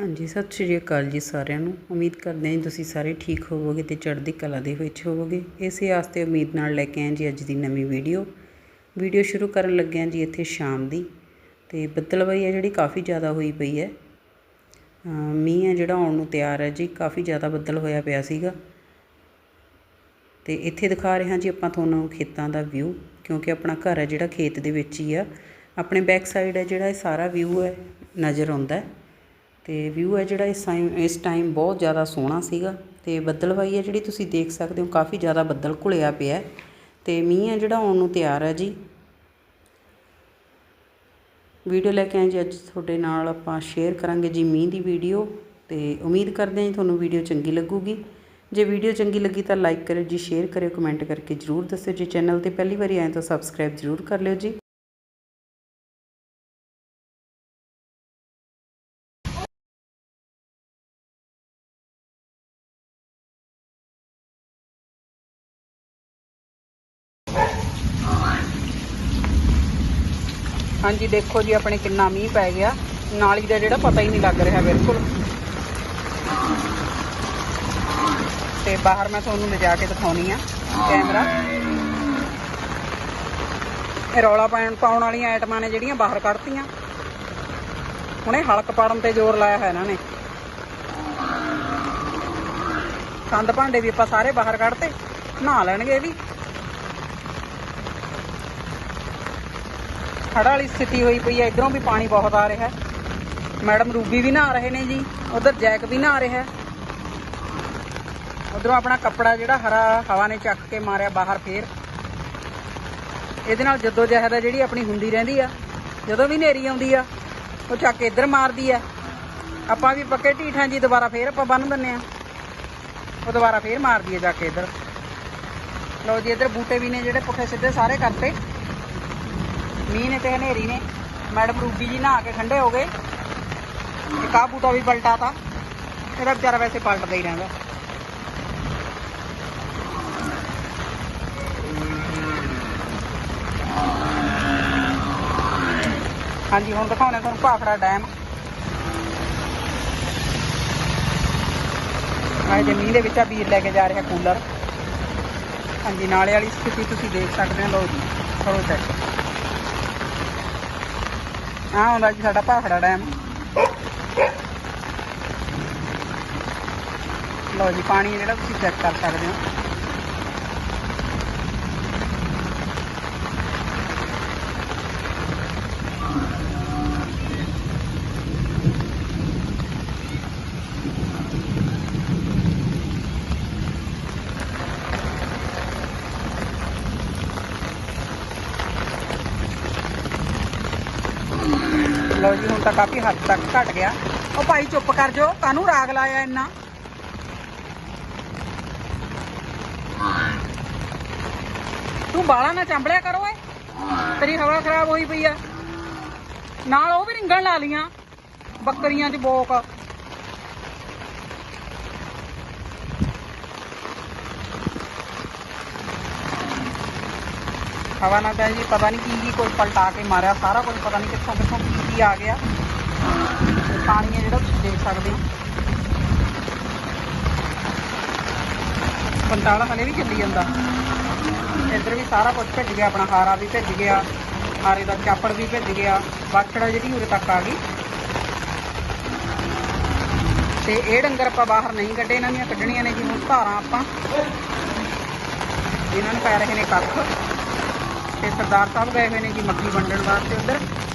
ਹਾਂਜੀ, ਸਤਿ ਸ਼੍ਰੀ ਅਕਾਲ ਜੀ ਸਾਰਿਆਂ ਨੂੰ। ਉਮੀਦ ਕਰਦੇ ਹਾਂ ਜੀ ਤੁਸੀਂ ਸਾਰੇ ਠੀਕ ਹੋਵੋਗੇ ਤੇ ਚੜ੍ਹਦੀ ਕਲਾ ਦੇ ਵਿੱਚ ਹੋਵੋਗੇ। ਇਸੇ ਆਸਤੇ ਉਮੀਦ ਨਾਲ ਲੈ ਕੇ ਆਏ ਜੀ ਅੱਜ ਦੀ ਨਵੀਂ ਵੀਡੀਓ। ਵੀਡੀਓ ਸ਼ੁਰੂ ਕਰਨ ਲੱਗਿਆ ਜੀ ਇੱਥੇ ਸ਼ਾਮ ਦੀ ਤੇ ਬੱਦਲਵਾਈ ਹੈ ਜਿਹੜੀ ਕਾਫੀ ਜ਼ਿਆਦਾ ਹੋਈ ਪਈ ਹੈ। ਮੀਂਹ ਹੈ ਜਿਹੜਾ ਆਉਣ ਨੂੰ ਤਿਆਰ ਹੈ ਜੀ, ਕਾਫੀ ਜ਼ਿਆਦਾ ਬੱਦਲ ਹੋਇਆ ਪਿਆ ਸੀਗਾ। ਤੇ ਇੱਥੇ ਦਿਖਾ ਰਹੇ ਹਾਂ ਜੀ ਆਪਾਂ ਤੁਹਾਨੂੰ ਖੇਤਾਂ ਦਾ ਵਿਊ ਕਿਉਂਕਿ ਆਪਣਾ ਘਰ ਹੈ ਜਿਹੜਾ ਖੇਤ ਦੇ ਵਿੱਚ ਹੀ ਆ। ਆਪਣੇ ਬੈਕ ਸਾਈਡ ਹੈ ਜਿਹੜਾ ਇਹ ਸਾਰਾ ਵਿਊ ਹੈ, ਨਜ਼ਰ ਆਉਂਦਾ ਹੈ। ਤੇ ਵਿਊ ਹੈ ਜਿਹੜਾ ਇਸ ਟਾਈਮ ਇਸ ਟਾਈਮ ਬਹੁਤ ਜ਼ਿਆਦਾ ਸੋਹਣਾ ਸੀਗਾ ਤੇ ਬੱਦਲਵਾਈ ਹੈ ਜਿਹੜੀ ਤੁਸੀਂ ਦੇਖ ਸਕਦੇ ਹੋ, ਕਾਫੀ ਜ਼ਿਆਦਾ ਬੱਦਲ ਘੁਲਿਆ ਪਿਆ ਹੈ ਤੇ ਮੀਂਹ ਹੈ ਜਿਹੜਾ ਆਉਣ ਨੂੰ ਤਿਆਰ ਹੈ ਜੀ। ਵੀਡੀਓ ਲੈ ਕੇ ਆਏ ਜੀ, ਅੱਜ ਤੁਹਾਡੇ ਨਾਲ ਆਪਾਂ ਸ਼ੇਅਰ ਕਰਾਂਗੇ ਜੀ ਮੀਂਹ ਦੀ ਵੀਡੀਓ ਤੇ ਉਮੀਦ ਕਰਦੇ ਹਾਂ ਜੀ ਤੁਹਾਨੂੰ ਵੀਡੀਓ ਚੰਗੀ ਲੱਗੂਗੀ। ਜੇ ਵੀਡੀਓ ਚੰਗੀ ਲੱਗੀ ਤਾਂ ਲਾਈਕ ਕਰਿਓ ਜੀ ਸ਼ੇਅਰ ਕਰਿਓ ਕਮੈਂਟ ਕਰਕੇ ਜਰੂਰ ਦੱਸਿਓ ਜੇ। ਚੈਨਲ ਤੇ ਪਹਿਲੀ ਵਾਰੀ ਆਏ ਤਾਂ ਸਬਸਕ੍ਰਾਈਬ ਜਰੂਰ ਕਰ ਲਿਓ ਜੀ। ਹਾਂਜੀ, ਦੇਖੋ ਜੀ, ਆਪਣੇ ਕਿੰਨਾ ਮੀਂਹ ਪੈ ਗਿਆ। ਨਾਲੀ ਦਾ ਜਿਹੜਾ ਪਤਾ ਹੀ ਨਹੀਂ ਲੱਗ ਰਿਹਾ ਬਿਲਕੁਲ। ਤੇ ਬਾਹਰ ਮੈਂ ਤੁਹਾਨੂੰ ਲਿਜਾ ਕੇ ਦਿਖਾਉਣੀ ਆ ਕੈਮਰਾ। ਇਹ ਰੌਲਾ ਪੈਣ ਪਾਉਣ ਵਾਲੀਆਂ ਆਈਟਮਾਂ ਨੇ ਜਿਹੜੀਆਂ ਬਾਹਰ ਕੱਢਤੀਆਂ। ਹੁਣੇ ਹਲਕ ਪਾੜਨ ਤੇ ਜ਼ੋਰ ਲਾਇਆ ਹੈ ਇਹਨਾਂ ਨੇ। ਸੰਦ ਭਾਂਡੇ ਵੀ ਆਪਾਂ ਸਾਰੇ ਬਾਹਰ ਕੱਢਤੇ। ਨਹਾ ਲੈਣਗੇ ਇਹ ਵੀ। ਹੜ੍ਹ ਵਾਲੀ ਸਥਿਤੀ ਹੋਈ ਪਈ ਹੈ, ਇਧਰੋਂ ਵੀ ਪਾਣੀ ਬਹੁਤ ਆ ਰਿਹਾ ਹੈ। ਮੈਡਮ ਰੂਬੀ ਵੀ ਨਹਾ ਰਹੇ ਨੇ ਜੀ, ਉਧਰ ਜੈਕ ਵੀ ਨਹਾ ਰਿਹਾ ਹੈ। ਉਧਰੋਂ ਆਪਣਾ ਕੱਪੜਾ ਜਿਹੜਾ ਹਰਾ ਹਵਾ ਨੇ ਚੱਕ ਕੇ ਮਾਰਿਆ ਬਾਹਰ ਫੇਰ। ਇਹਦੇ ਨਾਲ ਜਦੋਂ ਜਹਿਦ ਹੈ ਜਿਹੜੀ ਆਪਣੀ ਹੁੰਦੀ ਰਹਿੰਦੀ ਆ, ਜਦੋਂ ਵੀ ਨੇਰੀ ਆਉਂਦੀ ਆ, ਉਹ ਚੱਕ ਕੇ ਇੱਧਰ ਮਾਰਦੀ ਆ। ਆਪਾਂ ਵੀ ਪੱਕੇ ਢੀਠਾਂ ਜੀ, ਦੁਬਾਰਾ ਫੇਰ ਆਪਾਂ ਬੰਨ ਦਿੰਨੇ ਆ। ਉਹ ਦੁਬਾਰਾ ਫੇਰ ਮਾਰਦੀ ਆ ਜਾ ਕੇ ਇੱਧਰ। ਲਓ ਜੀ, ਇੱਧਰ ਬੂਟੇ ਵੀ ਨੇ ਜਿਹੜੇ ਪੁੱਠੇ ਸਿੱਧੇ ਸਾਰੇ ਕਰਤੇ। ਮੀਂਹ ਨੇ ਤੇ ਹਨੇਰੀ ਨੇ। ਮੈਡਮ ਰੂਬੀ ਜੀ ਨਹਾ ਕੇ ਠੰਡੇ ਹੋ ਗਏ। ਇੱਕ ਆਹ ਬੂਟਾ ਵੀ ਪਲਟਾ ਤਾ ਇਹਦਾ ਵਿਚਾਰਾ ਵੈਸੇ ਪਲਟਦਾ ਹੀ ਰਹਿੰਦਾ। ਹਾਂਜੀ, ਹੁਣ ਦਿਖਾਉਣੇ ਤੁਹਾਨੂੰ ਭਾਖੜਾ ਡੈਮ। ਆਹ ਜੇ ਮੀਂਹ ਦੇ ਵਿੱਚ ਆ ਵੀਰ ਲੈ ਕੇ ਜਾ ਰਿਹਾ ਕੂਲਰ। ਹਾਂਜੀ, ਨਾਲੇ ਵਾਲੀ ਸਥਿਤੀ ਤੁਸੀਂ ਦੇਖ ਸਕਦੇ ਹੋ। ਲਓ ਜੀ ਕਰੋ ਚੈੱਕ ਆ ਆਉਂਦਾ ਜੀ ਸਾਡਾ ਭਾਖੜਾ ਡੈਮ। ਲਓ ਜੀ, ਪਾਣੀ ਜਿਹੜਾ ਤੁਸੀਂ ਚੈੱਕ ਕਰ ਸਕਦੇ ਹੋ। ਲਓ ਜੀ, ਹੁਣ ਤਾਂ ਕਾਫੀ ਹੱਦ ਤੱਕ ਘਟ ਗਿਆ। ਉਹ ਭਾਈ ਚੁੱਪ ਕਰ ਜੋ ਕਾਹਨੂੰ ਰਾਗ ਲਾਇਆ ਇੰਨਾ? ਤੂੰ ਬਾਲਾ ਨਾ ਚੰਬਲਿਆ ਕਰੋ ਏ ਤੇਰੀ ਹਵਾ ਖਰਾਬ ਹੋਈ ਪਈ ਆ। ਨਾਲ ਉਹ ਵੀ ਰਿੰਗਣ ਲਾ ਲੀਆਂ ਬੱਕਰੀਆਂ 'ਚ ਬੋਕ। ਹਵਾ ਨਾਲ ਤਾਂ ਜੀ, ਪਤਾ ਨਹੀਂ ਕੀ ਕੀ ਕੁਝ ਪਲਟਾ ਕੇ ਮਾਰਿਆ, ਸਾਰਾ ਕੁਝ ਪਤਾ ਨਹੀਂ ਕਿੱਥੋਂ ਕਿੱਥੋਂ ਕੀ ਕੀ ਆ ਗਿਆ। ਤੇ ਪਾਣੀ ਹੈ ਜਿਹੜਾ ਤੁਸੀਂ ਦੇਖ ਸਕਦੇ ਹੋ। ਪੰਤਾਲਾ ਹਲੇ ਵੀ ਚੱਲੀ ਜਾਂਦਾ। ਇੱਧਰ ਵੀ ਸਾਰਾ ਕੁਝ ਭਿੱਜ ਗਿਆ, ਆਪਣਾ ਹਾਰਾ ਵੀ ਭਿੱਜ ਗਿਆ, ਹਾਰੇ ਦਾ ਚਾਪੜ ਵੀ ਭਿੱਜ ਗਿਆ, ਬਾਛੜਾ ਜਿਹੜੀ ਉਰੇ ਤੱਕ ਆ ਗਈ। ਤੇ ਇਹ ਡੰਗਰ ਆਪਾਂ ਬਾਹਰ ਨਹੀਂ ਕੱਢੇ, ਇਹਨਾਂ ਦੀਆਂ ਕੱਢਣੀਆਂ ਨੇ ਜੀ ਧਾਰਾਂ ਆਪਾਂ। ਇਹਨਾਂ ਨੂੰ ਪੈ ਰਹੇ ਨੇ ਕੱਖ। ਤੇ ਸਰਦਾਰ ਸਾਹਿਬ ਗਏ ਹੋਏ ਨੇ ਜੀ ਮੱਕੀ ਵੰਡਣ ਵਾਸਤੇ ਉੱਧਰ।